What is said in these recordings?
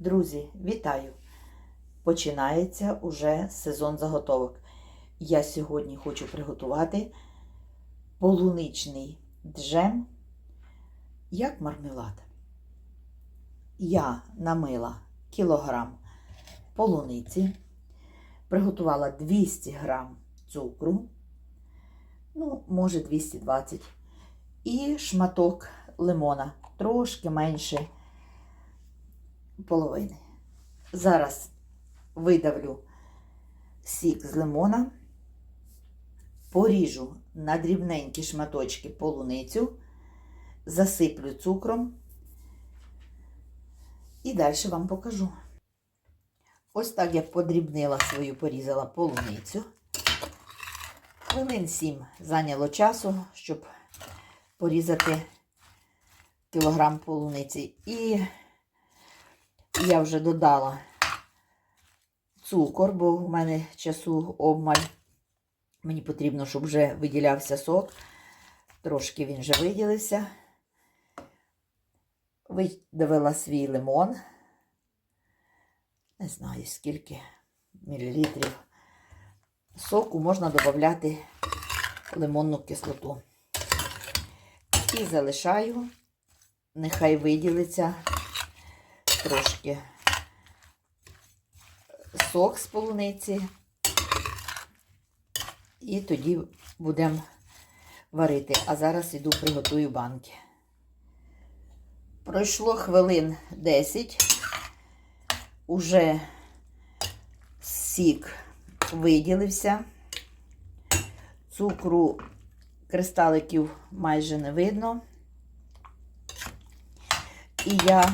Друзі, вітаю! Починається уже сезон заготовок. Я сьогодні хочу приготувати полуничний джем як мармелад. Я намила кілограм полуниці, приготувала 200 грам цукру, ну, може 220, і шматок лимона, трошки менше половини. Зараз видавлю сік з лимона, поріжу на дрібненькі шматочки полуницю, засиплю цукром і далі вам покажу. Ось так я подрібнила свою порізала полуницю. Хвилин 7 зайняло часу, щоб порізати кілограм полуниці. І я вже додала цукор, бо в мене часу обмаль. Мені потрібно, щоб вже виділявся сок. Трошки він вже виділився. Видавила свій лимон. Не знаю, скільки мілілітрів. Соку можна додати лимонну кислоту. І залишаю, нехай виділиться трошки сок з полуниці. І тоді будемо варити. А зараз іду приготую банки. Пройшло хвилин 10. Уже сік виділився. Цукру кристаликів майже не видно. І я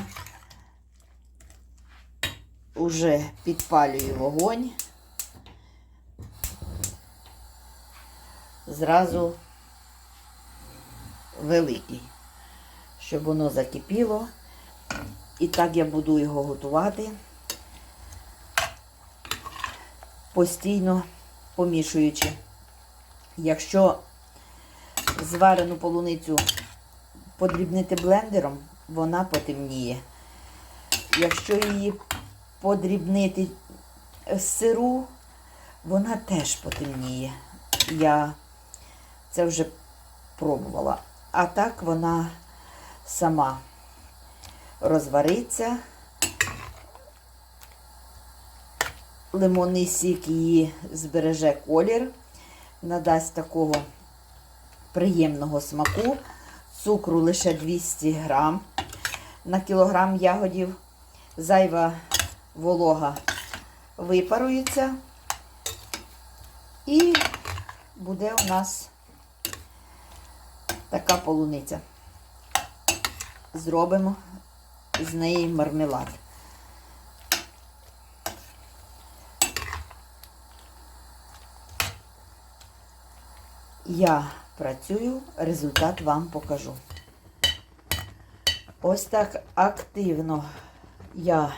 уже підпалюю вогонь. Зразу великий, щоб воно закипіло. І так я буду його готувати, постійно помішуючи. Якщо зварену полуницю подрібнити блендером, вона потемніє. Якщо її подрібнити сиру, вона теж потемніє. Я це вже пробувала. А так вона сама розвариться. Лимонний сік її збереже колір, надасть такого приємного смаку. Цукру лише 200 грам на кілограм ягодів. Зайва волога випарується. І буде у нас така полуниця. Зробимо з неї мармелад. Я працюю, результат вам покажу. Ось так активно я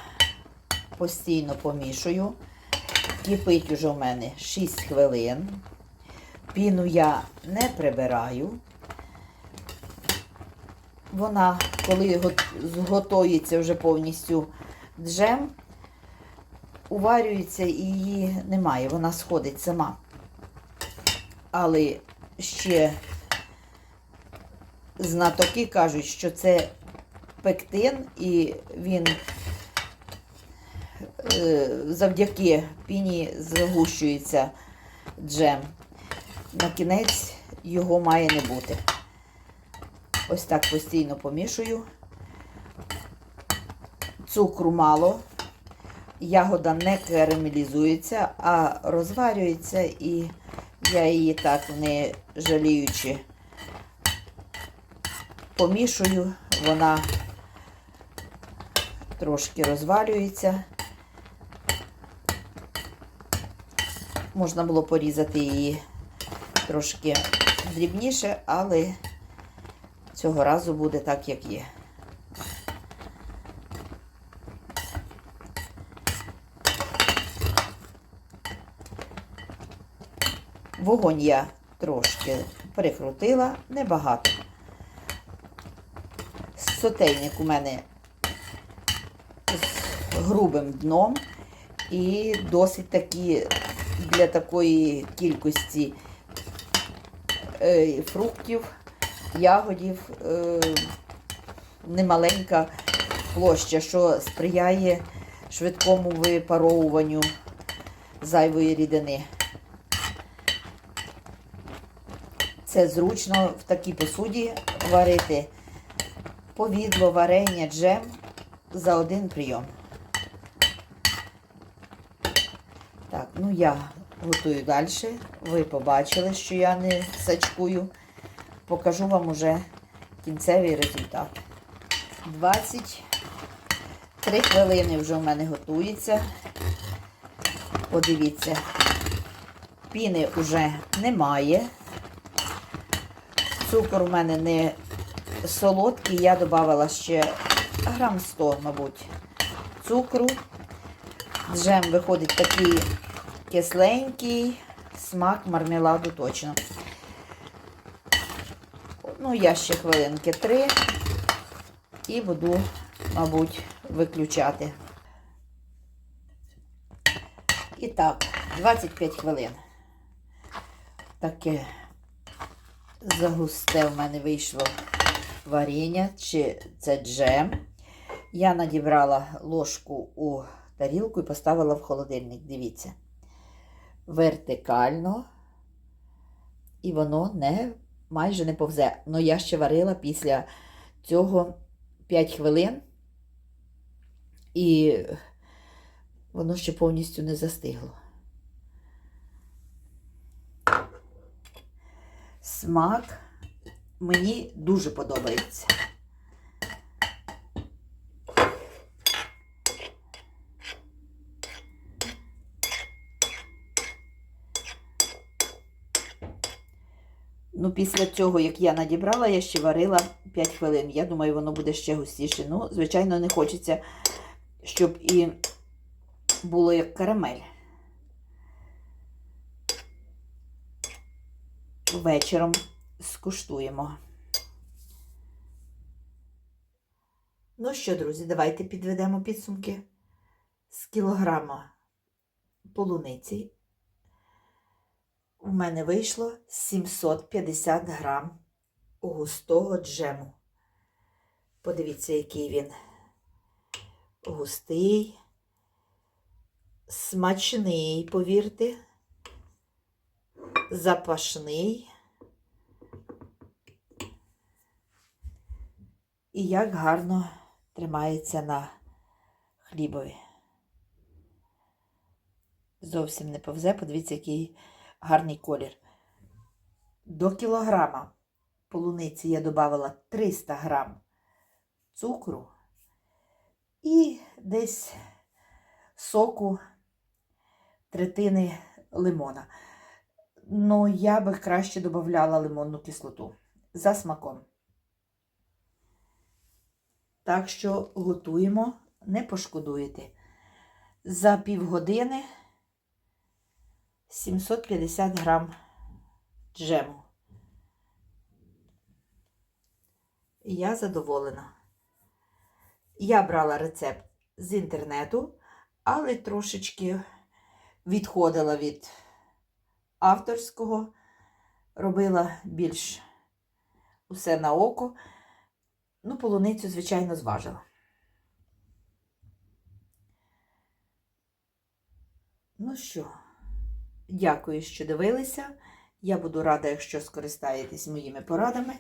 постійно помішую. Кипить уже в мене 6 хвилин. Піну я не прибираю. Вона, коли зготується вже повністю джем, уварюється і її немає, вона сходить сама. Але ще знатоки кажуть, що це пектин, і він завдяки піні загущується джем. На кінець його має не бути. Ось так постійно помішую. Цукру мало, ягода не карамелізується, а розварюється, і я її так не жаліючи помішую, вона трошки розвалюється. Можна було порізати її трошки дрібніше, але цього разу буде так, як є. Вогонь я трошки прикрутила, небагато. Сотейник у мене з грубим дном і досить такі для такої кількості е, фруктів, ягодів е, немаленька площа, що сприяє швидкому випаровуванню зайвої рідини. Це зручно в такій посуді варити повідло, варення, джем за один прийом. Так, ну я готую далі. Ви побачили, що я не сачкую. Покажу вам уже кінцевий результат. 23 хвилини вже в мене готується. Подивіться, піни вже немає. Цукор у мене не солодкий, я додавала ще грам 100, мабуть, цукру. Джем виходить такий кисленький, смак мармеладу точно. Ну, я ще хвилинки три і буду, мабуть, виключати. І так, 25 хвилин. Таке загусте в мене вийшло варіння, чи це джем. Я надібрала ложку у тарілку і поставила в холодильник. Дивіться. Вертикально. І воно не майже не повзе. Ну я ще варила після цього 5 хвилин. І воно ще повністю не застигло. Смак мені дуже подобається. Ну, після цього, як я надібрала, я ще варила 5 хвилин. Я думаю, воно буде ще густіше. Ну, звичайно, не хочеться, щоб і було як карамель. Вечором скуштуємо. Ну що, друзі, давайте підведемо підсумки з кілограма полуниці. У мене вийшло 750 грам густого джему. Подивіться, який він густий, смачний, повірте, запашний. І як гарно тримається на хлібові. Зовсім не повзе, подивіться, який гарний колір. До кілограма полуниці я додавала 300 грам цукру і десь соку третини лимона. Ну, я би краще додавала лимонну кислоту за смаком. Так що готуємо, не пошкодуєте. За півгодини 750 грам джему. Я задоволена. Я брала рецепт з інтернету, але трошечки відходила від авторського, робила більш усе на око. Ну, полуницю, звичайно, зважила. Ну що, дякую, що дивилися. Я буду рада, якщо скористаєтесь моїми порадами.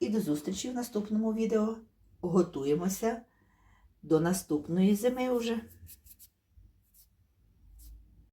І до зустрічі в наступному відео. Готуємося до наступної зими вже.